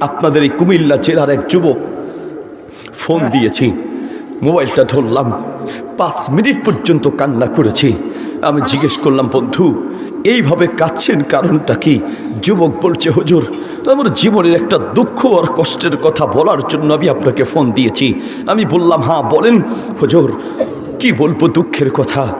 আপনাদের এই কুমিল্লা জেলার এক যুবক ফোন দিয়েছি। মোবাইলটা ধরলাম। পাঁচ মিনিট পর্যন্ত কান্না করেছি। আমি জিজ্ঞেস করলাম, বন্ধু, এইভাবে কাঁদছেন কারণটা কি? যুবক বলছে, হুজুর, আমার জীবনের একটা দুঃখ আর কষ্টের কথা বলার জন্য আমি আপনাকে ফোন দিয়েছি। আমি বললাম হ্যাঁ বলেন। হুজুর, কি বলব দুঃখের কথা?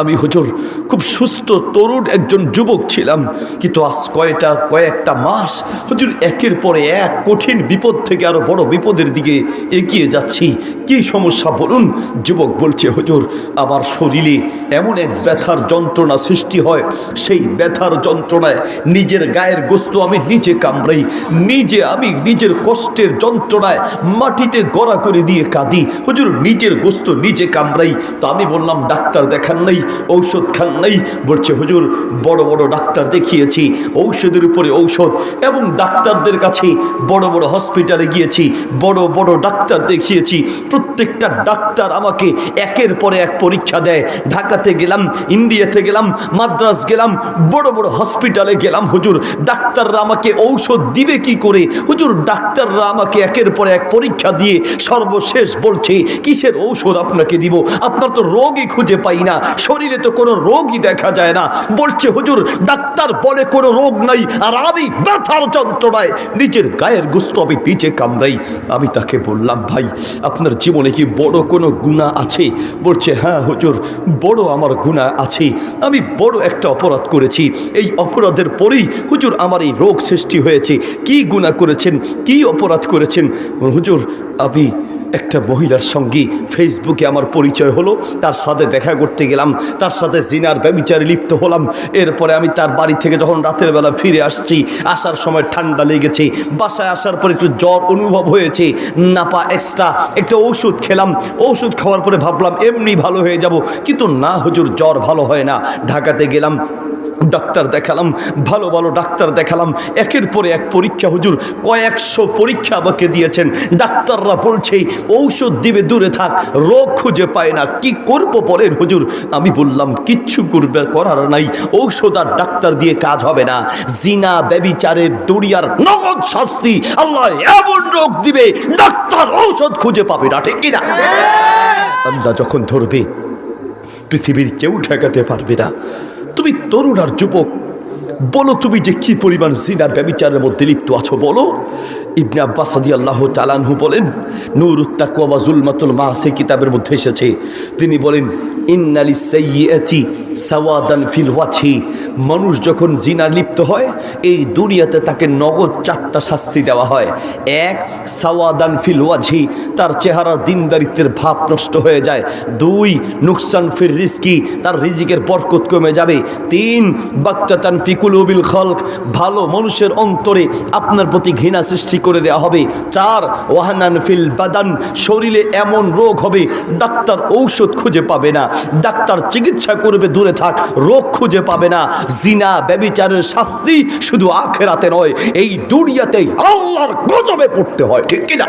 আমি হুজুর খুব সুস্থ, তরুণ একজন যুবক ছিলাম। কিন্তু আজ কয়টা, কয়েকটা মাস হুজুর একের পরে এক কঠিন বিপদ থেকে আরও বড় বিপদের দিকে এগিয়ে যাচ্ছি। কি সমস্যা বলুন? যুবক বলছে, হুজুর, আমার শরীরে এমন এক ব্যথার যন্ত্রণা সৃষ্টি হয়। সেই ব্যথার যন্ত্রণায় নিজের গায়ের গোস্ত আমি নিজে কামড়াই। নিজে আমি নিজের কষ্টের যন্ত্রণায় মাটিতে গড়া করে দিয়ে কাঁদি। হুজুর, নিজের গোস্ত নিজে কামড়াই। তো আমি বললাম, ডাক্তার দেখান নাই। ঔষধ খান নাই। বলছে, হুজুর, বড় বড় ডাক্তার দেখিয়েছি, ঔষধের উপরে ঔষধ এবং ডাক্তারদের কাছে বড় বড় হসপিটালে গিয়েছি, বড় বড় ডাক্তার দেখিয়েছি। প্রত্যেকটা ডাক্তার আমাকে একের পরে এক পরীক্ষা দেয়। ঢাকাতে গেলাম, ইন্ডিয়াতে গেলাম, মাদ্রাস গেলাম, বড় বড় হসপিটালে গেলাম, হুজুর, ডাক্তাররা আমাকে ঔষধ দিবে কি করে? হুজুর, ডাক্তাররা আমাকে একের পর এক পরীক্ষা দিয়ে সর্বশেষ বলছে, কিসের ঔষধ আপনাকে দিব? আপনার তো রোগই খুঁজে পাই না। শরীরে তো কোনো রোগই দেখা যায় না। বলছে, হুজুর, ডাক্তার বলে কোনো রোগ নাই, আর আমি ব্যথার যন্ত্রণায় নিজের গায়ের গুস্ত আমি পিছে কামড়াই। আমি তাকে বললাম, ভাই, আপনার জীবনে কি বড় কোনো গুণা আছে? বলছে হ্যাঁ হুজুর, বড় আমার গুণা আছে। আমি বড় একটা অপরাধ করেছি। এই অপরাধের পরেই হুজুর আমার এই রোগ সৃষ্টি হয়েছে। কি গুণা করেছেন? কি অপরাধ করেছেন? হুজুর, আমি একটা মহিলার সঙ্গে ফেসবুকে আমার পরিচয় হলো, তার সাথে দেখা করতে গেলাম, তার সাথে জিনার ব্যবচারে লিপ্ত হলাম। এরপরে আমি তার বাড়ি থেকে যখন রাতের বেলা ফিরে আসছি, আসার সময় ঠান্ডা লেগেছে, বাসায় আসার পরে একটু জ্বর অনুভব হয়েছে, নাপা এক্সট্রা একটা ওষুধ খেলাম। ওষুধ খাওয়ার পরে ভাবলাম, এমনি ভালো হয়ে যাব, কিন্তু না হুজুর, জ্বর ভালো হয় না। ঢাকাতে গেলাম ডাক্তার দেখালাম, ভালো ভালো ডাক্তার দেখালাম। একের পরে এক পরীক্ষা হুজুর, কয়েকশো পরীক্ষা আমাকে দিয়েছেন। ডাক্তাররা বলছে, ঔষধ দিবে, দূরে থাক, রোগ খুঁজে পায় না। কি করব বলেন হুজুর? আমি বললাম, কিচ্ছু করবে, করার নাই। ঔষধ আর ডাক্তার দিয়ে কাজ হবে না। জিনা ব্যবিচারের দুনিয়ার নগদ শাস্তি, আল্লাহ এমন রোগ দিবে, ডাক্তার ঔষধ খুঁজে পাবে না, ঠিক কিনা? আন্দা যখন ধরবে, পৃথিবীর কেউ ঠেকাতে পারবে না। তুমি তরুণ আর যুবক, বলো তুমি যে কি পরিমাণ জিনার ব্যবিচারের মধ্যে লিপ্ত আছো, বলো। ইবনে আব্বাস আল্লাহ তালানহু বলেন, নূর উত্তাকুয়া জুলমাতুল মা সেই কিতাবের মধ্যে এসেছে। তিনি বলেন ইন্নালি সাইয়্যাতি সাওয়াদান ফিল ওয়াছি মানুষ যখন জিনা লিপ্ত হয়, এই দুনিয়াতে তাকে নগদ চারটা শাস্তি দেওয়া হয়। এক, সাওয়াদান ফিল ওয়াজি তার চেহারার দিনদারিত্বের ভাব নষ্ট হয়ে যায়। দুই, নুকসান ফির রিস্কি, তার রিজিকের বরকত কমে যাবে। তিন বাক্তাতান ফিকুলুবিল খলক, ভালো মানুষের অন্তরে আপনার প্রতি ঘৃণা সৃষ্টি করে দেওয়া হবে। চার, ওয়াহানান ফিল বাদান, শরীরে এমন রোগ হবে, ডাক্তার ঔষধ খুঁজে পাবে না। ডাক্তার চিকিৎসা করবে দূরে থাক, রোগ খুঁজে পাবে না। জিনা, ব্যবিচারের শাস্তি শুধু আখেরাতে নয়, এই দুনিয়াতেই আল্লাহর গজবে পড়তে হয়। ঠিক কিনা?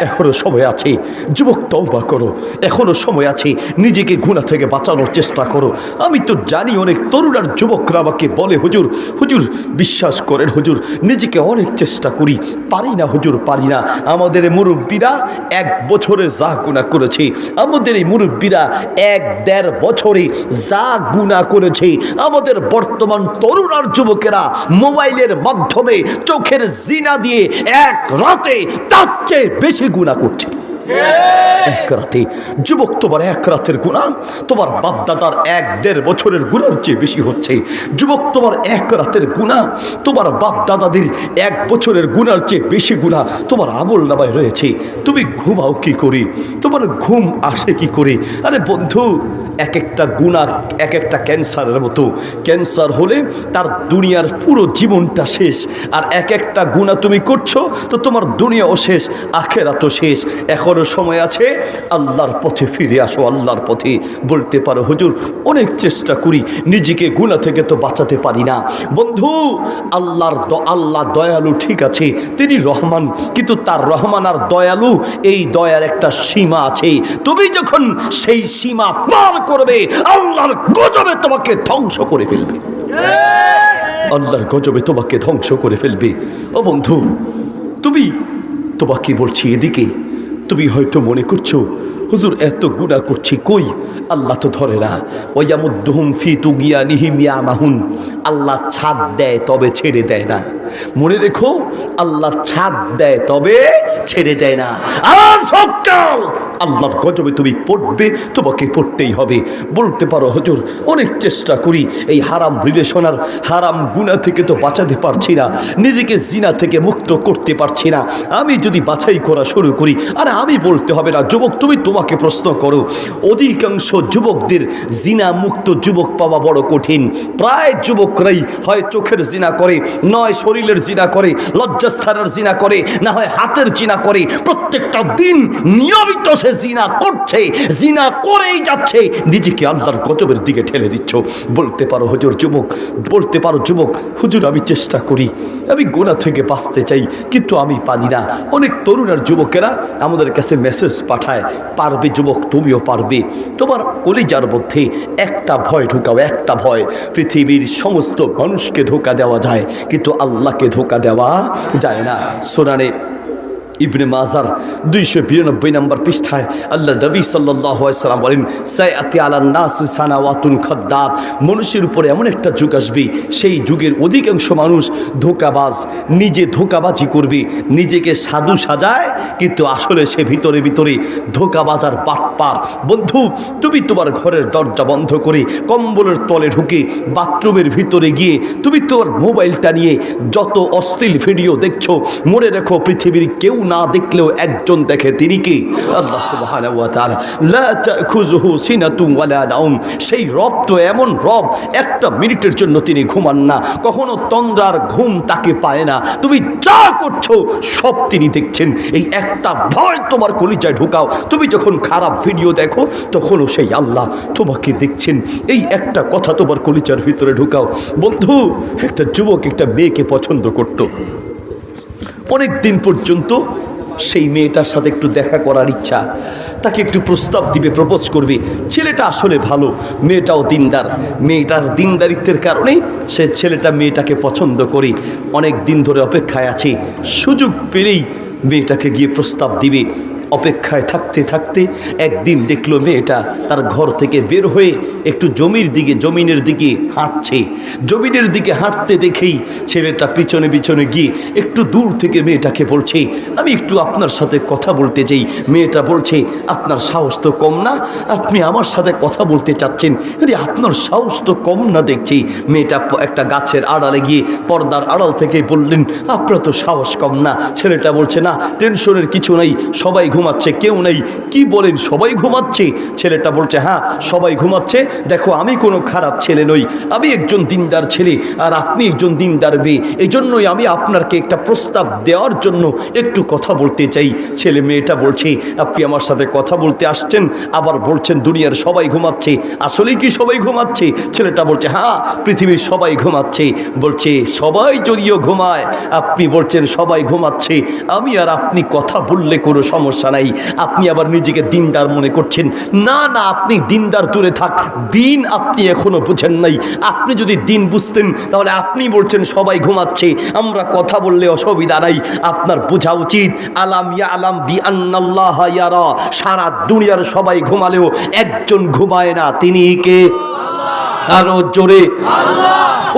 এখনও সময় আছে। যুবক, তওবা করো। এখনও সময় আছে। নিজেকে গুণা থেকে বাঁচানোর চেষ্টা করো। আমি তো জানি অনেক তরুণ আর যুবকরা আমাকে বলে, হুজুর হুজুর, বিশ্বাস করেন হুজুর, নিজেকে অনেক চেষ্টা করি। পারি না হুজুর, পারি না। আমাদের মুরব্বীরা এক বছরে যা গুণা করেছে, আমাদের এই মুরব্বীরা এক দেড় বছরে যা গুণা করেছে। আমাদের বর্তমান তরুণ আর যুবকেরা মোবাইলের মাধ্যমে চোখের জিনা দিয়ে এক রাতে তার চেয়ে বেশি গুণা করছে। এক রাতে যুবক তোমার এক রাতের গুণা। তোমার বাপদাদার এক দেড় বছরের গুণার চেয়ে বেশি হচ্ছে। যুবক তোমার এক রাতের গুণা। তোমার বাপদাদাদের এক বছরের গুণার চেয়ে বেশি গুণা তোমার আমল নামায় রয়েছে। তুমি ঘুমাও কি করে? তোমার ঘুম আসে কি করে? আরে বন্ধু, এক একটা গুণা এক একটা ক্যান্সারের মতো। ক্যান্সার হলে তার দুনিয়ার পুরো জীবনটা শেষ। আর এক একটা গুণা তুমি করছ, তো তোমার দুনিয়াও শেষ আখেরা তো শেষ এখনও সময় আছে। আল্লাহর পথে ফিরে আসো, আল্লাহর পথে। বলতে পারো, হুজুর, অনেক চেষ্টা করি, নিজেকে গুণা থেকে তো বাঁচাতে পারি না। বন্ধু, আল্লাহর আল্লাহ দয়ালু ঠিক আছে, তিনি রহমান, কিন্তু তার রহমান আর দয়ালু, এই দয়ার একটা সীমা আছে। তুমি যখন সেই সীমা পার করবে, আল্লাহর গজবে তোমাকে ধ্বংস করে ফেলবে। আল্লাহর গজবে তোমাকে ধ্বংস করে ফেলবে। ও বন্ধু, তুমি, তোমাকে বলছি এদিকে তুমি হয়তো মনে করছ হুজুর, এত গুণা করছি কই? আল্লাহ তো ধরে না। ওয়ামুদ্দুহুম ফি তুগিয়া নিহিমিয়া মাহুন আল্লাহ ছাদ দেয় তবে ছেড়ে দেয় না। মনে রেখো, আল্লাহ ছাদ দেয় তবে ছেড়ে দেয় না। আজ সকাল আল্লাহর গজবে তুমি পড়বে, তোমাকে পড়তেই হবে। বলতে পারো হজুর, অনেক চেষ্টা করি, এই হারাম রিলেশন আর হারাম গুণা থেকে তো বাঁচাতে পারছি না। নিজেকে জিনা থেকে মুক্ত করতে পারছি না। আমি যদি বাছাই করা শুরু করি, আর আমি বলতে হবে না, যুবক তুমি তোমাকে প্রশ্ন করো। অধিকাংশ যুবকদের জিনা মুক্ত যুবক পাওয়া বড় কঠিন। প্রায় যুবকরাই হয় চোখের জিনা করে, নয় শরীরের জিনা করে, লজ্জাস্থানের জিনা করে, না হয় হাতের জিনা করে। প্রত্যেকটা দিন নিয়মিত সে জিনা করছে, জিনা করেই যাচ্ছে। নিজেকে আল্লাহর গজবের দিকে ঠেলে দিচ্ছ। বলতে পারো হুজুর যুবক, বলতে পারো যুবক, হুজুর আমি চেষ্টা করি। আমি গোনা থেকে বাঁচতে চাই, কিন্তু আমি পারি না। অনেক তরুণ আর যুবকেরা আমাদের কাছে মেসেজ পাঠায় পারবে যুবক, তুমিও পারবে। তোমার কলিজার মধ্যে একটা ভয় ঢুকাও, একটা ভয়। পৃথিবীর সমস্ত মানুষকে ধোকা দেওয়া যায়, কিন্তু আল্লাহকে ধোকা দেওয়া যায় না। সোনানে ইবনে মাজার দুইশো বিরানব্বই নম্বর পৃষ্ঠায় আল্লাহ নবী সাল্লাম বলেন সায়াতি আল্লাহ নাস সানাওয়াতুন খদ্দাত মানুষের উপরে এমন একটা যুগ আসবে, সেই যুগের অধিকাংশ মানুষ ধোকাবাজ, নিজে ধোকাবাজি করবে, নিজেকে সাধু সাজায়, কিন্তু আসলে সে ভিতরে ভিতরে ধোকাবাজ আর বাটপার। বন্ধু, তুমি তোমার ঘরের দরজা বন্ধ করে কম্বলের তলে ঢুকে বাথরুমের ভিতরে গিয়ে তুমি তোমার মোবাইলটা নিয়ে যত অশ্লীল ভিডিও দেখছ, মনে রেখো পৃথিবীর কেউ না দেখলেও একজন দেখে তিনি কি? সেই রব তো এমন রব, একটা মিনিটের জন্য তিনি ঘুমান না। কখনো তন্দ্রার ঘুম তাকে পায় না। তুমি যা করছ, সব তিনি দেখছেন। এই একটা ভয় তোমার কলিজায় ঢুকাও। তুমি যখন খারাপ ভিডিও দেখো, তখনও সেই আল্লাহ তোমাকে দেখছেন। এই একটা কথা তোমার কলিজার ভিতরে ঢুকাও। বন্ধু, একটা যুবক একটা মেয়েকে পছন্দ করতো। অনেক দিন পর্যন্ত সেই মেয়েটার সাথে একটু দেখা করার ইচ্ছা। তাকে একটু প্রস্তাব দিবে প্রপোজ করবে। ছেলেটা আসলে ভালো, মেয়েটাও দিনদার। মেয়েটার দিনদারিত্বের কারণে সে ছেলেটা মেয়েটাকে পছন্দ করে। অনেক দিন ধরে অপেক্ষায় আছে। সুযোগ পেলেই মেয়েটাকে গিয়ে প্রস্তাব দিবে। অপেক্ষায় থাকতে থাকতে একদিন দেখল মেয়েটা তার ঘর থেকে বের হয়ে একটু জমির দিকে, জমিনের দিকে হাঁটছে। জমিনের দিকে হাঁটতে দেখেই ছেলেটা পিছনে পিছনে গিয়ে একটু দূর থেকে মেয়েটাকে বলছে, আমি একটু আপনার সাথে কথা বলতে চাই। মেয়েটা বলছে, আপনার সাহস তো কম না, আপনি আমার সাথে কথা বলতে চাচ্ছেন। আরে, আপনার সাহস তো কম না দেখছি। মেয়েটা একটা গাছের আড়ালে গিয়ে পর্দার আড়াল থেকে বললেন, আপনার তো সাহস কম না। ছেলেটা বলছে, না, টেনশনের কিছু নাই, সবাই ঘুমাচ্ছে, কেউ নেই। কি বলেন, সবাই ঘুমাচ্ছে? ছেলেটা বলছে হ্যাঁ সবাই ঘুমাচ্ছে। দেখো, আমি কোনো খারাপ ছেলে নই। আমি একজন দিনদার ছেলে, আর আপনি একজন দিনদার মেয়ে। এই জন্যই আমি আপনাকে একটা প্রস্তাব দেওয়ার জন্য একটু কথা বলতে চাই। ছেলে মেয়েটা বলছে, আপনি আমার সাথে কথা বলতে আসছেন, আবার বলছেন দুনিয়ার সবাই ঘুমাচ্ছে। আসলেই কি সবাই ঘুমাচ্ছে? ছেলেটা বলছে হ্যাঁ পৃথিবীর সবাই ঘুমাচ্ছে। বলছে, সবাই যদিও ঘুমায়, আপনি বলছেন সবাই ঘুমাচ্ছে। আমি আর আপনি কথা বললে কোনো সমস্যা নাই আপনি আবার নিজেকে দিনদার মনে করছেন। না না, আপনি দিনদার দূরে থাক। দিন আপনি এখনও বুঝেন নাই। আপনি যদি দিন বুঝতেন, তাহলে আপনি বলছেন, সবাই ঘুমাচ্ছে। আমরা কথা বললে অসুবিধা নাই। আপনার বোঝা উচিত। আলাম ইয়া আলাম বি আন্নাল্লাহ ইয়ারা। সারা দুনিয়ার সবাই ঘুমালেও একজন ঘুমায় না। তিনি কে? আরও জোরে।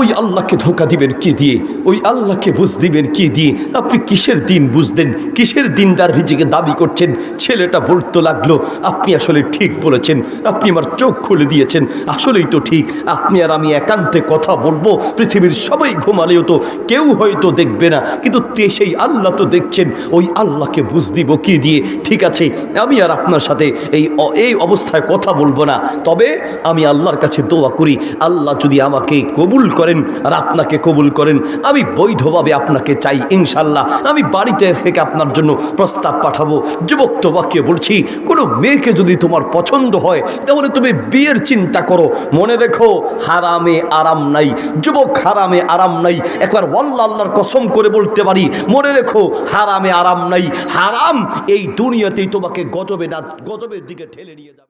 ওই আল্লাহকে ধোকা দিবেন কি দিয়ে? ওই আল্লাহকে বুঝ দিবেন কি দিয়ে? আপনি কিসের দিন বুঝতেন? কিসের দিনদার নিজেকে দাবি করছেন? ছেলেটা বলতে লাগল, আপনি আসলে ঠিক বলেছেন। আপনি আমার চোখ খুলে দিয়েছেন। আসলেই তো ঠিক। আপনি আর আমি একান্তে কথা বলব। পৃথিবীর সবাই ঘুমালেও তো কেউ হয়তো দেখবে না। কিন্তু সেই আল্লাহ তো দেখছেন। ওই আল্লাহকে বুঝ দিব কি দিয়ে? ঠিক আছে, আমি আর আপনার সাথে এই এই অবস্থায় কথা বলব না। তবে আমি আল্লাহর কাছে দোয়া করি। আল্লাহ যদি আমাকে কবুল করেন, আর আপনাকে কবুল করেন। আমি বৈধভাবে আপনাকে চাই, ইনশাল্লাহ। আমি বাড়িতে থেকে আপনার জন্য প্রস্তাব পাঠাবো। যুবক তোমাকে বলছি, কোনো মেয়েকে যদি তোমার পছন্দ হয়, তাহলে তুমি বিয়ের চিন্তা করো। মনে রেখো, হারামে আরাম নাই। যুবক, হারামে আরাম নাই। একবার ওয়াল্লা আল্লাহর কসম করে বলতে পারি, মনে রেখো, হারামে আরাম নাই। হারাম এই দুনিয়াতেই তোমাকে গজবে না গজবের দিকে ঠেলে নিয়ে যাবে।